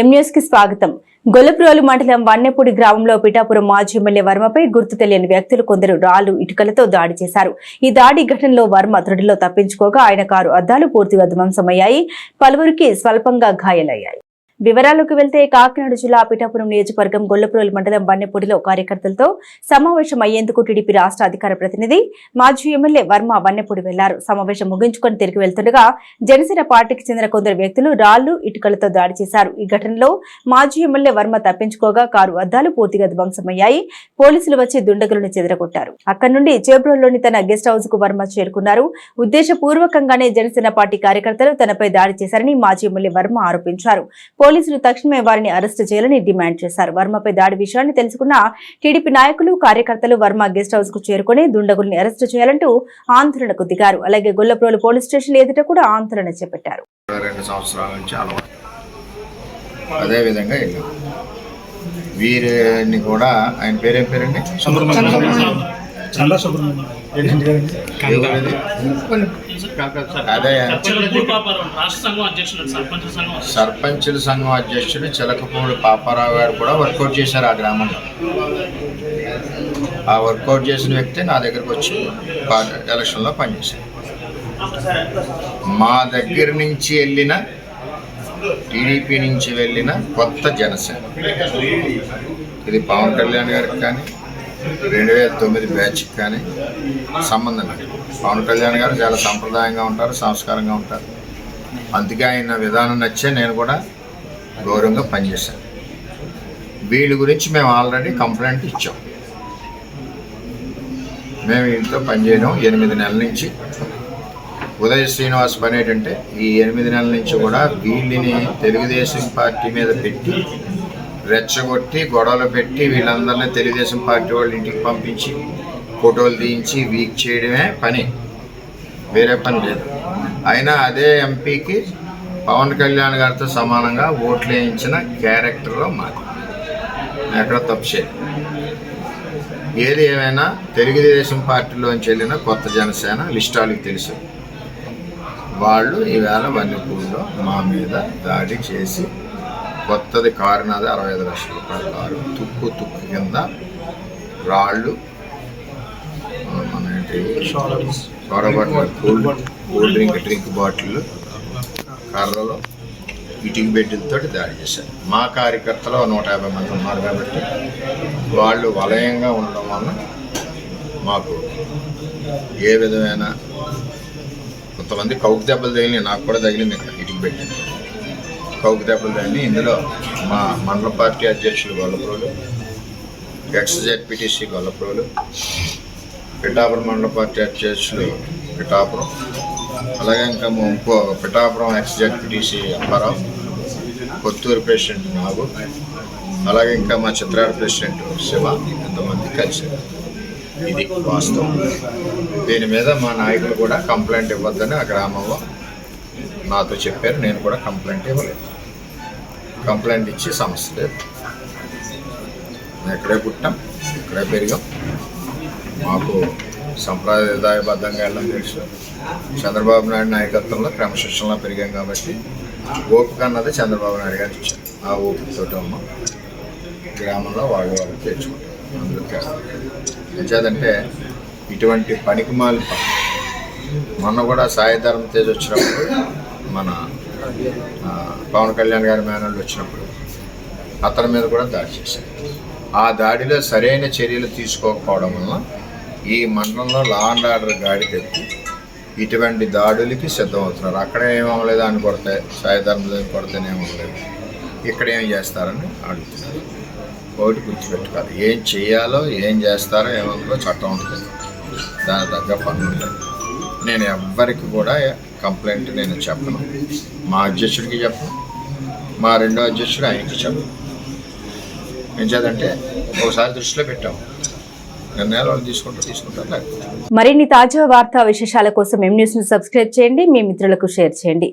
ఎం కి స్వాగతం. గొల్లప్రోలు మండలం వన్నెపూడి గ్రామంలో పిఠాపురం మాజీ ఎమ్మెల్యే వర్మపై గుర్తు తెలియని వ్యక్తులు కొందరు రాళ్ళు ఇటుకలతో దాడి చేశారు. ఈ దాడి ఘటనలో వర్మ త్రుడిలో తప్పించుకోగా ఆయన కారు అద్దాలు పూర్తిగా ధ్వంసమయ్యాయి. పలువురికి స్వల్పంగా గాయాలయ్యాయి. వివరాలకు వెళ్తే కాకినాడ జిల్లా పిఠాపురం నియోజకవర్గం గొల్లప్రోలు మండలం వన్నెపూడిలో కార్యకర్తలతో సమావేశం అయ్యేందుకు టీడీపీ రాష్ట్ర అధికార ప్రతినిధి మాజీ ఎమ్మెల్యే వర్మ వన్నెపూడి వెళ్ళారు. సమావేశం ముగించుకొని తిరిగి వెళ్తుండగా జనసేన పార్టీకి చెందిన కొందరు వ్యక్తులు రాళ్ళు ఇటుకలతో దాడి చేశారు. ఈ ఘటనలో మాజీ ఎమ్మెల్యే వర్మ తప్పించుకోగా కారు అద్దాలు పూర్తిగా ధ్వంసమయ్యాయి. పోలీసులు వచ్చి దుండగులను చెదరగొట్టారు. అక్కడి నుండి చేబ్రోల్లోని తన గెస్ట్ హౌస్కు వర్మ చేరుకున్నారు. ఉద్దేశపూర్వకంగానే జనసేన పార్టీ కార్యకర్తలు తనపై దాడి చేశారని మాజీ ఎమ్మెల్యే వర్మ ఆరోపించారు. పోలీసులు తక్షణమే వారిని అరెస్టు చేయాలని డిమాండ్ చేశారు. వర్మపై దాడి విషయాన్ని తెలుసుకున్న టీడీపీ నాయకులు కార్యకర్తలు వర్మ గెస్ట్ హౌస్కు చేరుకుని దుండగుల్ని అరెస్టు చేయాలంటూ ఆందోళనకు దిగారు. అలాగే గొల్లప్రోలు పోలీస్ స్టేషన్ ఎదుట కూడా ఆందోళన చేపట్టారు. ఇరవై రెండు సంవత్సరాల నుంచి అలవాటు. అదేవిధంగా వెళ్ళాం వీరిని కూడా ఆయన పేరేం పేరండి? చాలా. సర్పంచుల సంఘం అధ్యక్షుడు చిలకపూడి పాపారావు గారు కూడా వర్కౌట్ చేశారు ఆ గ్రామంలో. ఆ వర్కౌట్ చేసిన వ్యక్తి నా దగ్గరకు వచ్చి పా- ఎలక్షన్లో పనిచేశారు. మా దగ్గర నుంచి వెళ్ళిన టీడీపీ నుంచి వెళ్ళిన కొత్త జనసేన. ఇది పవన్ కళ్యాణ్ గారికి కానీ రెండు వేల తొమ్మిది బ్యాచ్కి కానీ సంబంధం లేదు. పవన్ కళ్యాణ్ గారు చాలా సంప్రదాయంగా ఉంటారు సంస్కారంగా ఉంటారు. అందుకే ఆయన విధానం నచ్చే నేను కూడా గౌరవంగా పనిచేశాను. వీళ్ళ గురించి మేము ఆల్రెడీ కంప్లైంట్ ఇచ్చాం. మేము వీళ్ళతో పనిచేయడం ఎనిమిది నెలల నుంచి. ఉదయ శ్రీనివాస్ పని ఏంటంటే ఈ ఎనిమిది నెలల నుంచి కూడా వీళ్ళని తెలుగుదేశం పార్టీ మీద పెట్టి రెచ్చగొట్టి గొడవలు పెట్టి వీళ్ళందరినీ తెలుగుదేశం పార్టీ వాళ్ళ ఇంటికి పంపించి ఫోటోలు తీయించి వీక్ చేయడమే పని. వేరే పని లేదు. అయినా అదే ఎంపీకి పవన్ కళ్యాణ్ గారితో సమానంగా ఓట్లు వేయించిన క్యారెక్టర్లో మాది ఎక్కడ తప్పు ఏది ఏమైనా తెలుగుదేశం పార్టీలోంచి వెళ్ళిన కొత్త జనసేన లిస్ట్ వాళ్ళకి తెలుసు. వాళ్ళు ఈవేళ వన్యపూడిలో మా మీద దాడి చేసి కొత్తది కారు నాది అరవై ఐదు లక్షల రూపాయల కారు. తుక్కు తుక్కు కింద రాళ్ళు మన ఏంటి? Soda bottle cool cool drink drink bottle కర్రలు ఇటుక బెడ్లతో దాడి చేశారు. మా కార్యకర్తలు నూట యాభై మంది ఉన్నారు కాబట్టి వాళ్ళు వలయంగా ఉండడం వలన మాకు ఏ విధమైన కొంతమంది కౌకు దెబ్బలు తగిలినాయి నాకు కూడా తగిలింది ఇక్కడ ఇటుక పెట్టింది కౌకు దెబ్బలు ఇందులో మా మండల పార్టీ అధ్యక్షులు గొల్లప్రోలు ఎక్స్ జెడ్పీటీసీ గొల్లప్రోలు పిఠాపురం మండల పార్టీ అధ్యక్షులు పిఠాపురం అలాగే ఇంకా ఇంకో Pithapuram ex ZPTC Apparao Kothuru president Nagu అలాగే ఇంకా మా చిత్రాడ ప్రెసిడెంట్ శివ ఎంతమంది కలిసి. ఇది వాస్తవం. దీని మీద మా నాయకులు కూడా కంప్లైంట్ ఇవ్వద్దని ఆ గ్రామంలో నాతో చెప్పారు నేను కూడా కంప్లైంట్ ఇవ్వలేదు. కంప్లైంట్ ఇచ్చి సమస్య లేదు. ఎక్కడే ఇక్కడే పుట్టాం ఇక్కడే పెరిగాం. మాకు సంప్రదాయబద్ధంగా వెళ్ళడం తెలుసు. చంద్రబాబు నాయుడు నాయకత్వంలో క్రమశిక్షణలో పెరిగాం కాబట్టి ఓపిక అన్నది చంద్రబాబు నాయుడు గారు ఇచ్చారు. ఆ ఓపికతో ఉన్నాం గ్రామంలో వాళ్ళు వాళ్ళు తెచ్చుకుంటారు అందుకే ఎంచేదంటే ఇటువంటి పనికి మాలి మొన్న కూడా సాయిధర్మ తేజ్ వచ్చినప్పుడు మన పవన్ కళ్యాణ్ గారి మేనల్ని వచ్చినప్పుడు అతని మీద కూడా దాడి చేశారు. ఆ దాడిలో సరైన చర్యలు తీసుకోకపోవడం వల్ల ఈ మండలంలో లా అండ్ ఆర్డర్ గాడి తెప్పి ఇటువంటి దాడులకి సిద్ధమవుతున్నారు. అక్కడ ఏమవలేదు అని కొడితే సాయిధర్మ కొడితేనేమవలేదు ఇక్కడ ఏం చేస్తారని అడుగుతున్నారు. ఒకటి గుర్తుపెట్టుకోవాలి. ఏం చేయాలో ఏం చేస్తారో ఏమవుతుందో చట్టం ఉంటుంది. దాని తగ్గ పనులు ఉంటాయి. నేను ఎవ్వరికి కూడా కంప్లైంట్ నేను చెప్పను. మా అధ్యక్షుడికి చెప్పను. మా రెండో అధ్యక్షుడు ఆయనకి చెప్పను. ఏం ఒకసారి దృష్టిలో పెట్టాము నిర్ణయాలు వాళ్ళు తీసుకుంటూ తీసుకుంటారు లేకపోతే మరిన్ని తాజా వార్తా విశేషాల కోసం ఎం న్యూస్ను సబ్స్క్రైబ్ చేయండి. మీ మిత్రులకు షేర్ చేయండి.